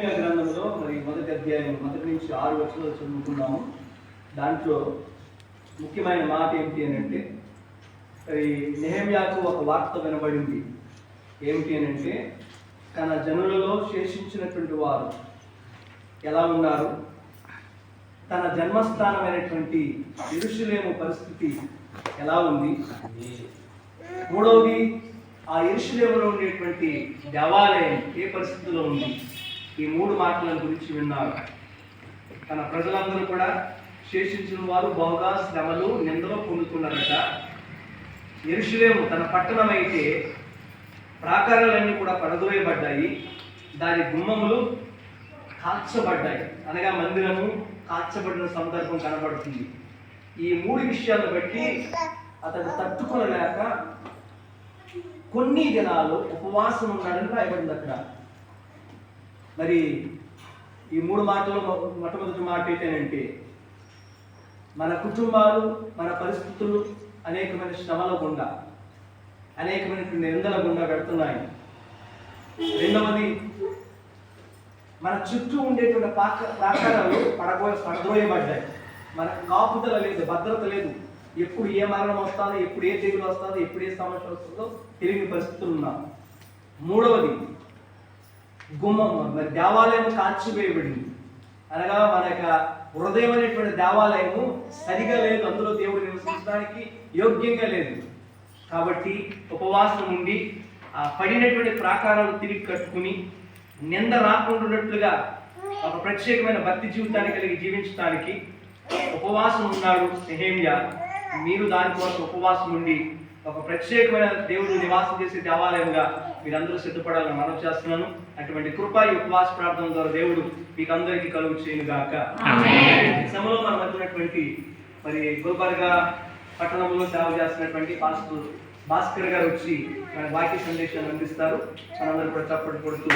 గ్రంథంలో మరి మొదటి అధ్యాయం మొదటి నుంచి ఆరు వచనాలు చదువుకున్నాము దాంట్లో ముఖ్యమైన మాట ఏమిటి అని అంటే మరి నెహమ్యాకు ఒక వార్త వినబడింది. ఏమిటి అని అంటే తన జనులలో శేషించినటువంటి వారు ఎలా ఉన్నారు? తన జన్మస్థానమైనటువంటి ఇరుషులేము పరిస్థితి ఎలా ఉంది? మూడవది ఆ ఇరుషులేములో ఉండేటువంటి దేవాలయం ఏ పరిస్థితిలో ఉంది? ఈ మూడు మాటల గురించి విన్నారు. తన ప్రజలందరూ కూడా శేషించిన వారు బహుగా శ్రమలు నిందలు పొందుతున్నారట. ఎరుషులేము తన పట్టణం అయితే ప్రాకారాలన్నీ కూడా పడదోయబడ్డాయి. దాని గుమ్మములు కాల్చబడ్డాయి. అనగా మందిరము కాల్చబడిన సందర్భం కనబడుతుంది. ఈ మూడు విషయాలను బట్టి అతను తట్టుకొనలేక కొన్ని దినాలు ఉపవాసం ఉన్నాడని రాయబడింది అక్కడ మరి ఈ మూడు మాటలు మొట్టమొదటి మాట ఏంటంటే మన కుటుంబాలు మన పరిస్థితులు అనేకమైన శ్రమల గుండా అనేకమైనటువంటి నిందల గుండా పెడుతున్నాయి రెండవది మన చుట్టూ ఉండేటువంటి పాక ప్రాకారాలు పడబో పడబోయబడ్డాయి. మనకు కాపుదల లేదు భద్రత లేదు. ఎప్పుడు ఏ మరణం వస్తుందో ఎప్పుడు ఏ తెగులు వస్తుందో ఎప్పుడు ఏ సమస్య వస్తుందో తెలియని పరిస్థితులు ఉన్నాం మూడవది గుమ్మం మరి దేవాలయం కాల్చివేయబడింది అనగా మన యొక్క హృదయం అనేటువంటి దేవాలయము సరిగా లేదు. అందులో దేవుడు నివసించడానికి యోగ్యంగా లేదు. కాబట్టి ఉపవాసం ఉండి ఆ పడినటువంటి ప్రాకారాలు తిరిగి కట్టుకుని నింద రాకుండా ఒక ప్రత్యేకమైన భక్తి జీవితాన్ని కలిగి జీవించడానికి ఉపవాసం ఉన్నాడు నెహేమియా. మీరు దానికోసం ఉపవాసం ఉండి ఒక ప్రత్యేకమైన దేవుడు నివాసం చేసే దేవాలయంగా మీరందరూ సిద్ధపడాలని మనం చేస్తున్నాను. అటువంటి కృప ఈ ఉపవాస ప్రార్థన ద్వారా దేవుడు మీకు అందరికీ కలుగు చేయను గాక ఈ సమయంలో మనం వచ్చినటువంటి మరి గుల్బర్గా పట్టణంలో సేవ చేస్తున్నటువంటి పాస్టర్ భాస్కర్ గారు వచ్చి మన వాక్య సందేశాన్ని అందిస్తారు. మనందరూ కూడా చప్పటి కొడుతూ.